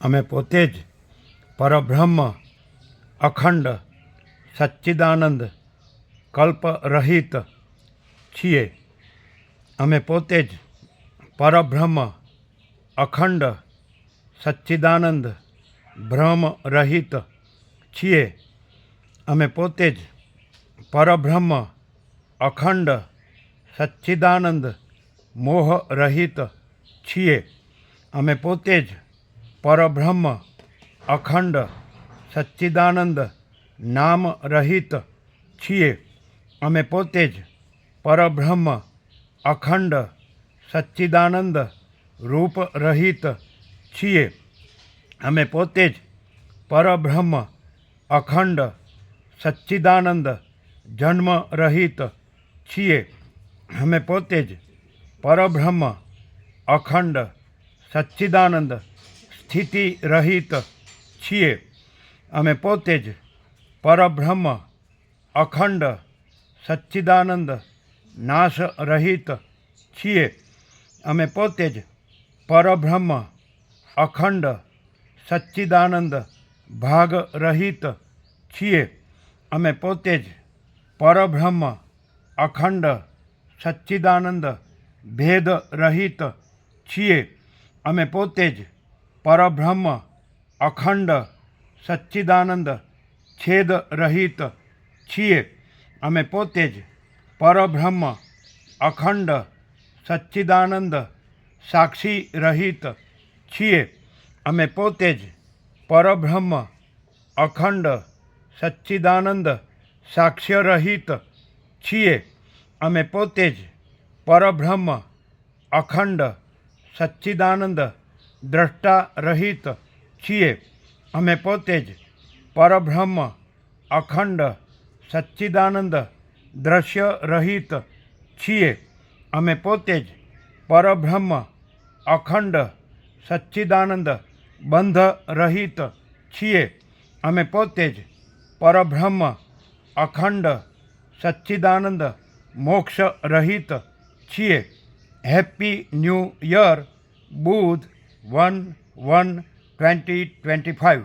અમે પોતે જ પરબ્રહ્મ અખંડ સચ્ચિદાનંદ કલ્પરહિત છીએ અમે પોતે જ પરબ્રહ્મ અખંડ સચ્ચિદાનંદ ભ્રમ રહિત છીએ અમે પોતે જ પરબ્રહ્મ અખંડ સચ્ચિદાનંદ મોહ રહિત છીએ અમે પોતે જ પરબ્રહ્મ અખંડ સચ્ચિદાનંદ નામ રહિત છીએ અમે પોતે જ પરબ્રહ્મ અખંડ સચ્ચિદાનંદ રૂપ રહિત છીએ અમે પોતે જ પરબ્રહ્મ અખંડ સચ્ચિદાનંદ જન્મ રહિત છીએ અમે પોતે જ પરબ્રહ્મ અખંડ સચ્ચિદાનંદ સ્થિતિ રહિત છીએ અમે પોતે જ પરબ્રહ્મ અખંડ સચ્ચિદાનંદ નાશ રહિત છીએ અમે પોતે જ પરબ્રહ્મ અખંડ સચ્ચિદાનંદ ભાગ રહિત છીએ અમે પોતે જ પરબ્રહ્મ અખંડ સચ્ચિદાનંદ ભેદ રહિત છીએ અમે પોતે જ પરબ્રહ્મ, અખંડ, સચ્ચિદાનંદ, છેદ રહિત છીએ. અમે પોતે જ પરબ્રહ્મ, અખંડ, સચ્ચિદાનંદ, સાક્ષી રહિત છીએ. અમે પોતે જ પરબ્રહ્મ, અખંડ, સચ્ચિદાનંદ, સાક્ષ્ય રહિત છીએ. અમે પોતે જ પરબ્રહ્મ, અખંડ, સચ્ચિદાનંદ દ્રષ્ટા રહિત છીએ અમે પોતે જ પરબ્રહ્મ અખંડ સચ્ચિદાનંદ દ્રશ્ય રહિત છીએ અમે પોતે જ પરબ્રહ્મ અખંડ સચ્ચિદાનંદ બંધ રહિત છીએ અમે પોતે જ પરબ્રહ્મ અખંડ સચ્ચિદાનંદ મોક્ષ રહિત છીએ હેપી ન્યૂ યર બુધ 2022 one one twenty twenty five